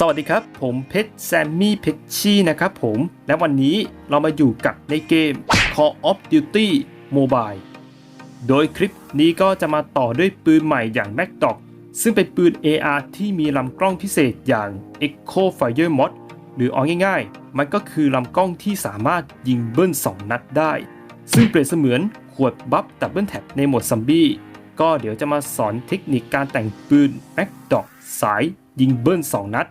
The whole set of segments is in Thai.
สวัสดีครับ ผมเพชรแซมมี่เพชชี่นะครับผม และวันนี้เรามาอยู่กับในเกม Call of Duty Mobile โดยคลิปนี้ก็จะมาต่อด้วยปืนใหม่อย่าง m a c d o g ซึ่งเป็นปืน AR ที่มีลำกล้องพิเศษอย่าง Echo Fire Mod หรือเอาง่ายๆ มันก็คือลำกล้องที่สามารถยิงเบิ้ล 2 นัดได้ ซึ่งเปรียบเสมือนขวดบัฟดับเบิลแท็บในโหมดซัมบี้ก็เดี๋ยวจะมาสอนเทคนิคการแต่งปืน m a c d o g สายยิงเบิ้ล 2 นัด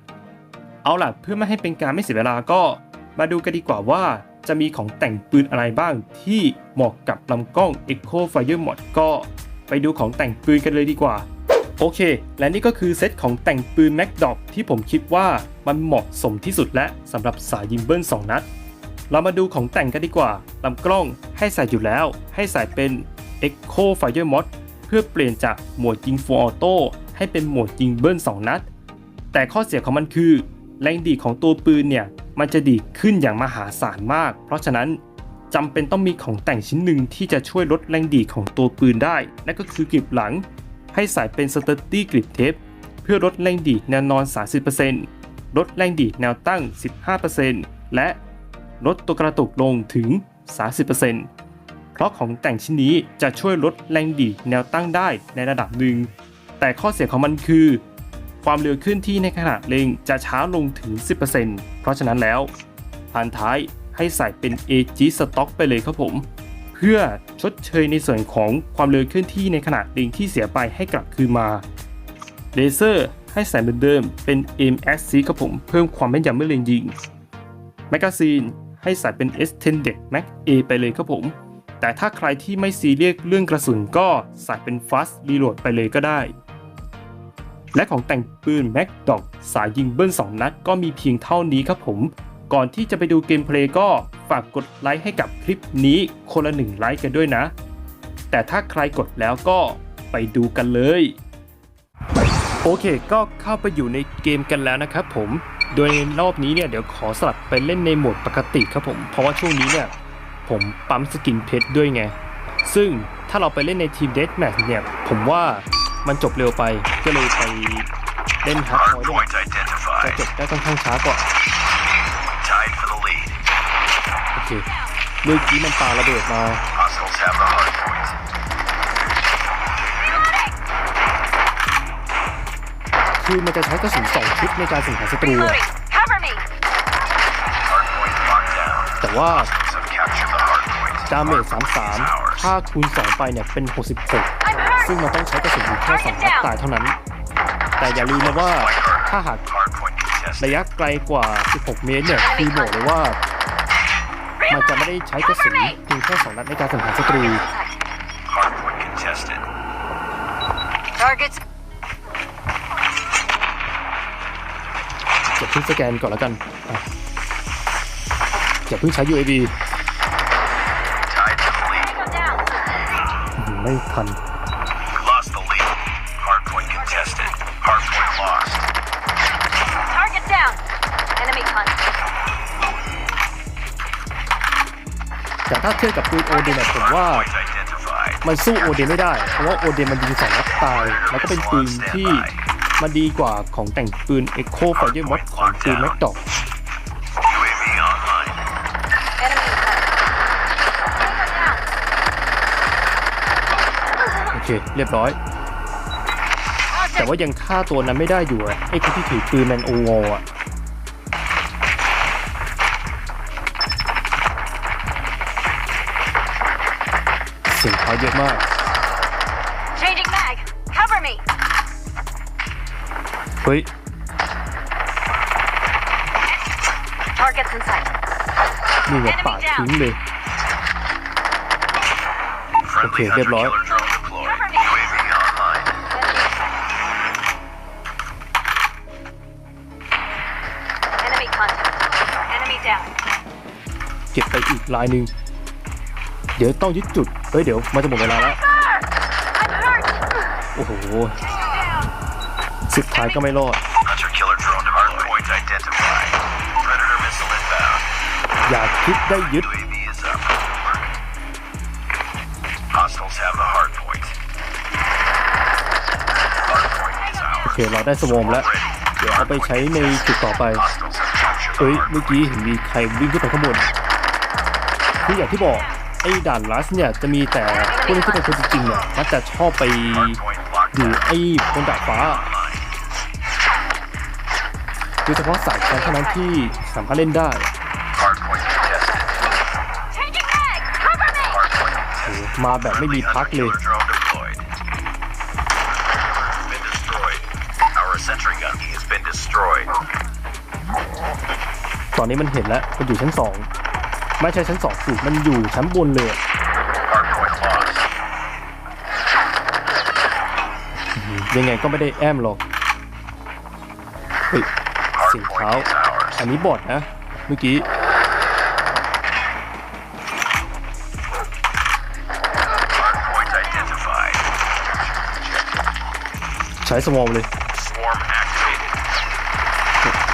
เอาล่ะเพื่อไม่ให้เป็นการไม่เสียเวลาก็มาดูกันดีกว่าว่าจะมีของแต่งปืนอะไรบ้างที่เหมาะกับลำกล้อง Echo Fire Mod ก็ไปดูของแต่งปืนกันเลยดีกว่า โอเค และนี่ก็คือเซตของแต่งปืน Mac d o g ที่ผมคิดว่ามันเหมาะสมที่สุดและสำหรับสายยิงเบิ้ล2 นัด เรามาดูของแต่งกันดีกว่าลำกล้องให้ใส่อยู่แล้ว ให้ใส่เป็น Echo Fire Mod เพื่อเปลี่ยนจากโหมดยิง Full Auto ให้เป็นโหมดยิงเบิ้ล2 นัด แต่ข้อเสียของมันคือ แรงดีดของตัวปืนเนี่ยมันจะดีดขึ้นอย่างมหาศาลมาก เพราะฉะนั้นจำเป็นต้องมีของแต่งชิ้นหนึ่งที่จะช่วยลดแรงดีดของตัวปืนได้นั่นก็คือกริบหลัง ให้ใส่เป็นสเตอร์ตี้กริบเทปเพื่อลดแรงดีดแนวนอน 30%ลดแรงดีดแนวตั้ง 15%และลดตัวกระตุกลงถึง 30%เพราะของแต่งชิ้นนี้จะช่วยลดแรงดีดแนวตั้งได้ในระดับหนึ่ง แต่ข้อเสียของมันคือ ความเร็วขึ้นที่ในขณะเล็งจะช้าลงถึง 10%เพราะฉะนั้นแล้วพันท้ายให้ใส่เป็น AG Stock ไปเลยครับผม เพื่อชดเชยในส่วนของความเร็วเคลื่อนที่ในขณะเล็งที่เสียไปให้กลับคืนมาเลเซอร์ให้ใส่เหมือนเดิมเป็น MSC ครับผมเพิ่มความแม่นยำเมื่อเล็งยิงแมกกาซีนให้ใส่เป็น Extended Mag A ไปเลยครับผม แต่ถ้าใครที่ไม่ซีเรียสเรื่องกระสุนก็ใส่เป็น Fast Reload ไปเลยก็ได้ และของแต่งปืน m a c d o g สายยิงเบิ้ล2 นัดก็มีเพียงเท่านี้ครับผม ก่อนที่จะไปดูเกมเพลย์ก็ฝากกดไลค์ให้กับคลิปนี้คนละหนึ่งไลค์กันด้วยนะ แต่ถ้าใครกดแล้วก็ไปดูกันเลย โอเคก็เข้าไปอยู่ในเกมกันแล้วนะครับผม โดยในรอบนี้เนี่ยเดี๋ยวขอสลับไปเล่นในโหมดปกติครับผม เพราะว่าช่วงนี้เนี่ยผมปั๊มสกินเพชรด้วยไง ซึ่งถ้าเราไปเล่นในทีมเด a แม h เนี่ยผมว่า มันจบเร็วไปก็เลยไปเล่นฮาร์ดคอร์ด้วย Hardpoints จะจ identified. บได้ค่อนข้างช้ากว่า Tied for the lead. โอเคเมื่อกี้มันปาระเบิดมา Hostiles have the hardpoint. คือมันจะใช้กระสุนสองชุดในการสังหารศัตรูอะ Reloading! Cover me! Hardpoint locked down. แต่ว่า ดาเมจ Hardpoint is 33 ours. ถ้าคูณ2ไปเนี่ยเป็น 66 I'm hurt! ซึ่งมันต้องใช้กระสุนอยู่แค่สองนัดตายเท่านั้น แต่อย่าลืมนะว่าถ้าหาก Hardpoint contested. ระยะไกลกว่า 16 เมตรเนี่ยคือบอกเลยว่า มันจะไม่ได้ใช้กระสุนเพียงแค่สองนัดในการสังหารศัตรู Hardpoint contested. Targets เก็บเพิ่งสแกนก่อนแล้วกันอะอย่าเพิ่งใช้ UAV ไม่ทัน We lost the lead. Hardpoint contested. Hardpoint lost. Target down! Enemy hunt. แต่ถ้าเทียบกับปืนโอเดนเนี่ยผมว่า Hardpoint identified. มันสู้โอเดนไม่ได้ เพราะว่าโอเดนมันยิงสองนัดตาย แล้วก็เป็นปืนที่มันดีกว่าของแต่งปืน Echo Fire Mod ของปืน m a c d o g เค เรียบร้อย แต่ว่ายังฆ่าตัวนั้นไม่ได้อยู่อะไอ้คนที่ถือปืนแมนโอวอะเสียงเขาเยอะมาก Changing mag! Cover me! เฮ้ย Targets in sight. นี่ไงปาดทิ้งเลย Friendly Okay, hunter good luck. killer drone deployed. Cover ลายหนึ่งเดี๋ยวต้องยึดจุดเฮ้ยเดี๋ยวมันจะหมดเวลาแล้วโอ้โหสุดท้ายก็ไม่รอดอยากคิดได้ยึดโอเคเราได้สวอมแล้ว เดี๋ยวเอาไปใช้ในจุดต่อไปเฮ้ยเมื่อกี้เห็นมีใครวิ่งขึ้นไปข้างบน คืออย่างที่บอกไอ้ด่านลัสเนี่ยจะมีแต่คนที่เป็นคนจริงๆเนี่ยมักจะชอบไปอยู่ไอ้คนดาดฟ้าโดยเฉพาะสายแข่เท่านั้นที่สามารถเล่นได้มาแบบไม่มีพักเลยตอนนี้มันเห็นแล้วมันอยู่ชั้นสอง ไม่ใช่ชั้นสองสิมันอยู่ชั้นบนเลย Hardpoint lost. ยังไงก็ไม่ได้แอมหรอกเฮ้ยเสียงเท้า Hardpoint is ours. อันนี้บอดนะ เมื่อกี้ Hardpoint identified. ใช้สมองเลย Swarm activated.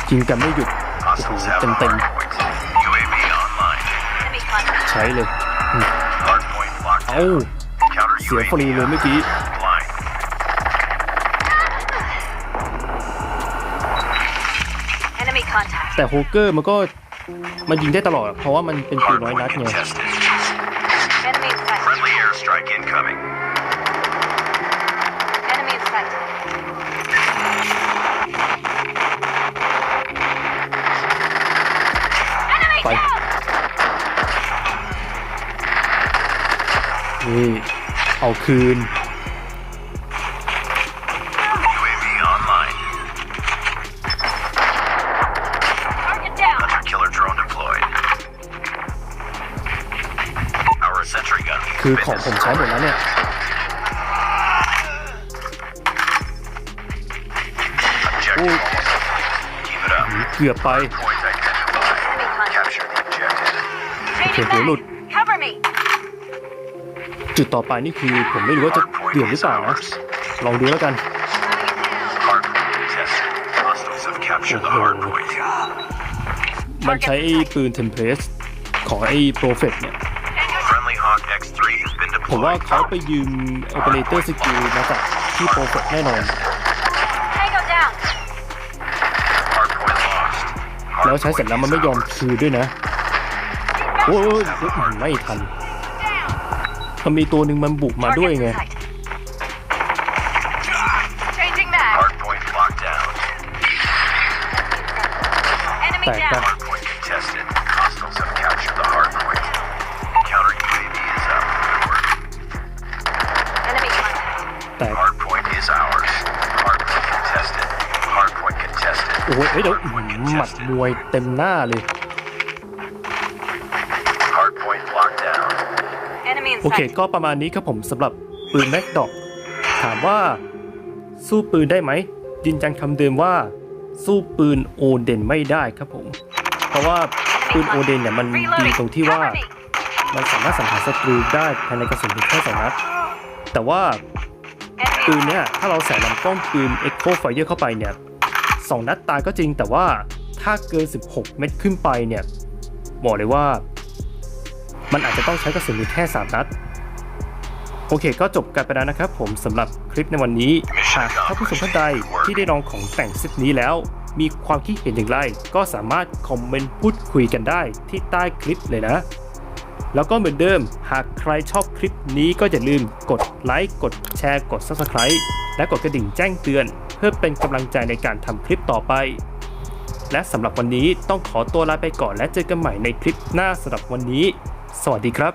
ยิงกันไม่หยุดโอ้โห Hostiles have เต็ the มเต็ม ใช้เลย Hardpoint locked เอ้า down. Counter เสียฟรี UAV เลยเมื่อกี้ blind. Enemy contact. แต่โฮเกอร์มันก็มันยิงได้ตลอด เพราะว่ามันเป็นปืนน้อยนัด Hardpoint ไง นี่เอาคืน UAV online. Target down! Hunter killer drone deployed. Our sentry gun. has คือ been ของผมใช้หมดแล้วเนี่ย Objective Ooh. almost complete. Keep it up. เกือบไป Point identified. Enemy contact. Capture the objective. Changing Okay, จุดต่อไปนี่คือผมไม่รู้ว่าจะเดือดหรือเปล่านะ ลองดูแล้วกัน Hardpoint contested. Hostiles have captured the Oh. hard point. มันใช้ปืนเทมเพลสของไอ้โปรเฟกเนี่ย ผมว่าเขาไปยืมโอเปอเรเตอร์สกิลมาจากที่โปรเฟกแน่นอน แล้วใช้เสร็จแล้วมันไม่ยอมคืนด้วยนะ โอ้ยไม่ทัน มันมีตัวหนึ่งมันบุกมาด้วย Targets ไง in sight. Changing ours. mag! Hardpoint locked down. Enemy Back, down! back. Hardpoint contested. Hostiles have captured the hardpoint. Counter UAV is up. Good work. Enemy contact. แต่ Hardpoint is ours. Hardpoint contested. Hardpoint contested. โอ้ยเอ้ยเดี๋ยวอื้อหือหมัดมวยเต็มหน้าเลย Hardpoint locked down. Enemy in โอเค sight. ก็ประมาณนี้ครับผมสำหรับปืนแม็กดอกถามว่า สู้ปืนได้ไหมยืนยันคำเดิมว่า สู้ปืนโอเดนไม่ได้ครับผม เพราะว่าปืนโอเดนเนี่ยมันดี Reloading. ตรงที่ว่า Cover me. มันสามารถสังหารศัตรูได้ภายในกระสุนเพียงแค่สองนัดแต่ว่า Enemy ปืนเนี่ยถ้าเราใส่ลำกล้องปืน Echo Fire เข้าไปเนี่ยสองนัดตายก็จริงแต่ว่าถ้าเกิน 16 เม็ดขึ้นไปเนี่ยบอกเลยว่า มันอาจจะต้องใช้กระสุนเพียงแค่ 3 นัด โอเค ก็จบกันไปแล้วนะครับผมสำหรับคลิปในวันนี้หากถ้าผู้ชมท่านใดที่ได้ลองของแต่งเซตนี้แล้ว มีความคิดเห็นอย่างไร ก็สามารถคอมเมนต์พูดคุยกันได้ที่ใต้คลิปเลยนะแล้วก็เหมือนเดิม หากใครชอบคลิปนี้ก็อย่าลืมกดไลค์ กดแชร์ กด Subscribe และกดกระดิ่งแจ้งเตือน เพื่อเป็นกำลังใจในการทำคลิปต่อไป และสำหรับวันนี้ต้องขอตัวลาไปก่อนและเจอกันใหม่ในคลิปหน้าสำหรับวันนี้ สวัสดีครับ